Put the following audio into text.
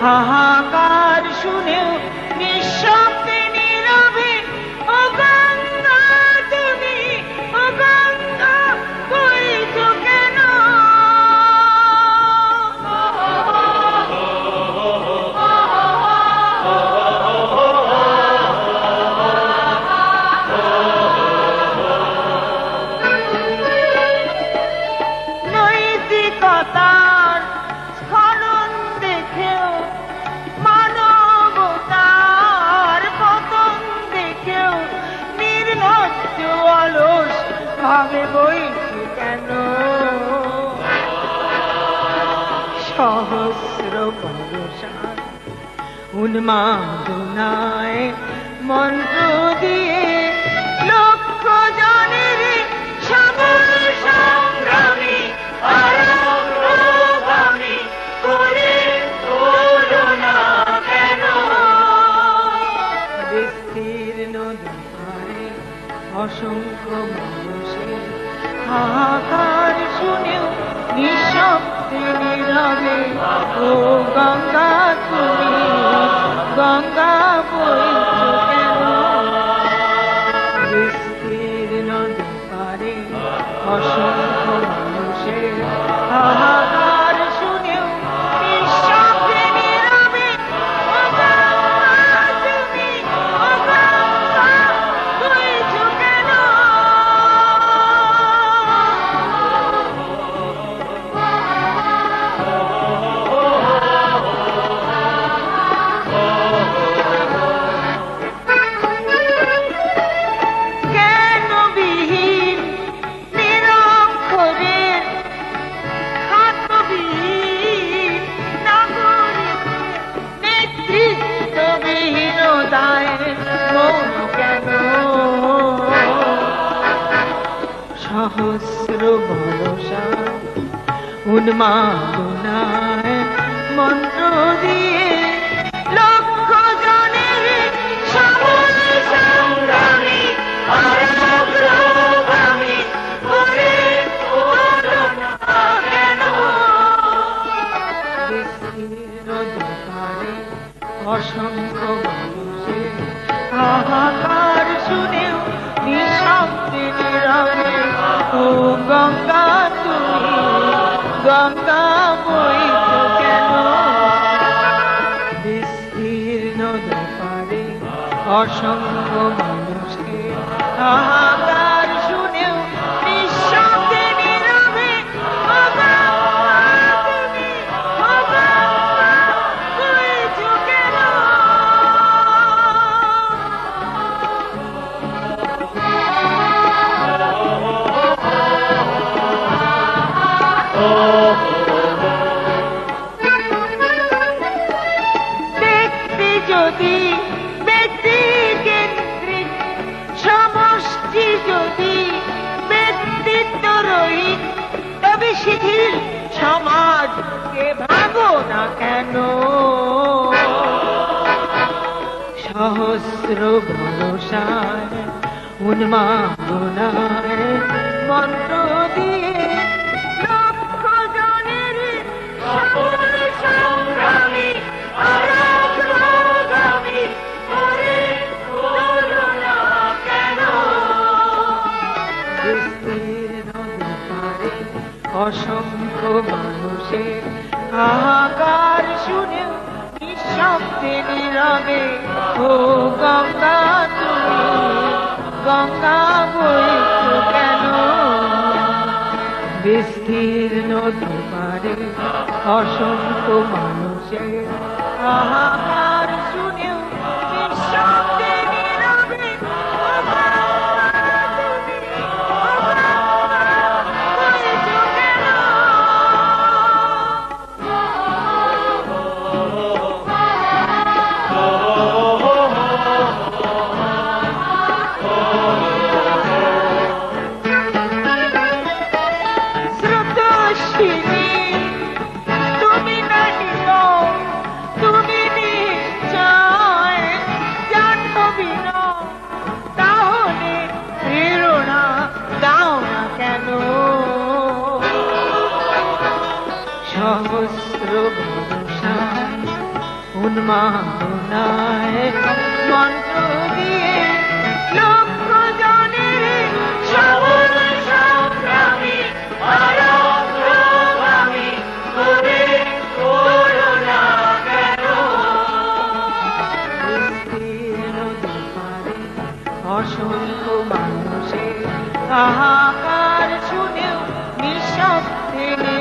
হাহাকার শুনেও নিঃশব্দে ভাবে বইছি কেন? সহস্র ভরসা উন্মাদনায় মন্ত্র দিয়ে শুনেও নিঃশব্দে নীরবে ও গঙ্গা তুমি গঙ্গা বইছো কেন? অসংখ্য মানুষের সহস্র ভরসা উন্মাদনায় মন্ত্র দিয়ে লক্ষ জনের সবল সংগ্রামী অসংখ্য মানুষের হাহাকার শুনেও নিঃশব্দে নীরবে ও গঙ্গা তুমি গঙ্গা তো কেন? বিস্তীর্ণ দুপারে অসংখ্য মানুষকে হাহাকার সমাজকে ভাবো না কেন? সহস্র ভরসায় উন্মাদনায় মন্ত্র দিয়ে অসংখ্য মানুষের হাহাকার শুনে নিঃশব্দে নীরবে, ও গঙ্গা, তুমি গঙ্গা বইছো কেন? বিস্তীর্ণ তোমারে অসংখ্য মানুষের হাহাকার সহস্র অসংখ্য মানুষের শুনেও